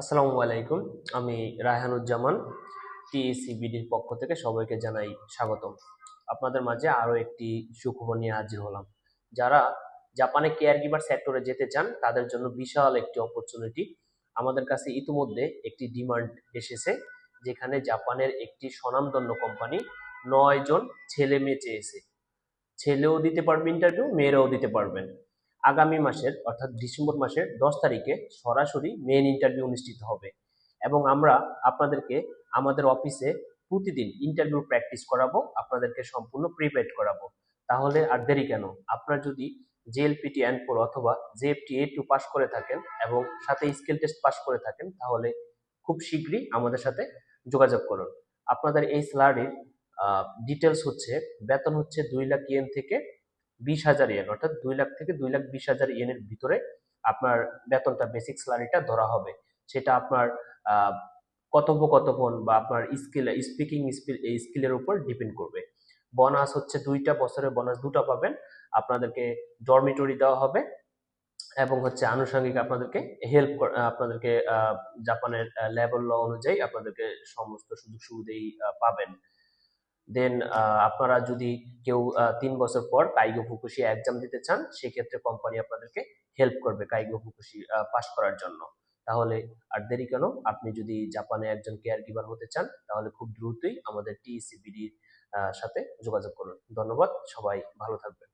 আসসালামু আলাইকুম, আমি রায়হানুজ্জামান টিএসিবিডির পক্ষ থেকে সবাইকে জানাই স্বাগতম। আপনাদের মাঝে আরও একটি সুখবর নিয়ে হাজির হলাম। যারা জাপানে কেয়ার গিভার সেক্টরে যেতে চান, তাদের জন্য বিশাল একটি অপরচুনিটি। আমাদের কাছে ইতিমধ্যে একটি ডিমান্ড এসেছে, যেখানে জাপানের একটি স্বনামধন্য কোম্পানি নয় জন ছেলে মেয়ে চেয়েছে। ছেলেও দিতে পারবে ইন্টারভিউ, মেয়েরাও দিতে পারবেন। আগামী মাসের, অর্থাৎ ডিসেম্বর মাসের দশ তারিখে সরাসরি মেন ইন্টারভিউ অনুষ্ঠিত হবে। এবং আমরা আপনাদেরকে আমাদের অফিসে প্রতিদিন ইন্টারভিউ প্র্যাকটিস করাবো, আপনাদেরকে সম্পূর্ণ প্রিপেড করাবো। তাহলে আর দেরি কেন? আপনার যদি জেএলপিটি অ্যান্ড ফোর অথবা জেএফটি এ টু পাস করে থাকেন এবং সাথে স্কিল টেস্ট পাস করে থাকেন, তাহলে খুব শীঘ্রই আমাদের সাথে যোগাযোগ করুন। আপনাদের এই স্যালারির ডিটেলস হচ্ছে, বেতন হচ্ছে দুই লাখ ইয়েন থেকে বিশ হাজার ইয়েন অর্থাৎ দুই লাখ থেকে দুই লাখ বিশ হাজার ইয়েনের ভিতরে আপনার বেতনটা বেসিক স্যালারিটা ধরা হবে। সেটা আপনার কথোপকথন বা আপনার স্কিল স্পিকিং স্কিলের উপর ডিপেন্ড করবে। বোনাস হচ্ছে দুইটা বছরের বোনাস দুটো পাবেন। আপনাদেরকে ডরমিটরি দেওয়া হবে এবং হচ্ছে আনুষঙ্গিক আপনাদেরকে হেল্প আপনাদেরকে জাপানের লেভেল ল অনুযায়ী আপনাদেরকে সমস্ত সুযোগ সুবিধাই পাবেন। দেন আপনারা যদি কেউ তিন বছর পর কাইগো ফুকুশি এক্সাম দিতে চান, সেক্ষেত্রে কোম্পানি আপনাদেরকে হেল্প করবে কাইগো ফুকুশি পাস করার জন্য। তাহলে আর দেরি কেন? আপনি যদি জাপানে একজন কেয়ার গিভার হতে চান, তাহলে খুব দ্রুতই আমাদের টিসিবিডির সাথে যোগাযোগ করুন। ধন্যবাদ, সবাই ভালো থাকবেন।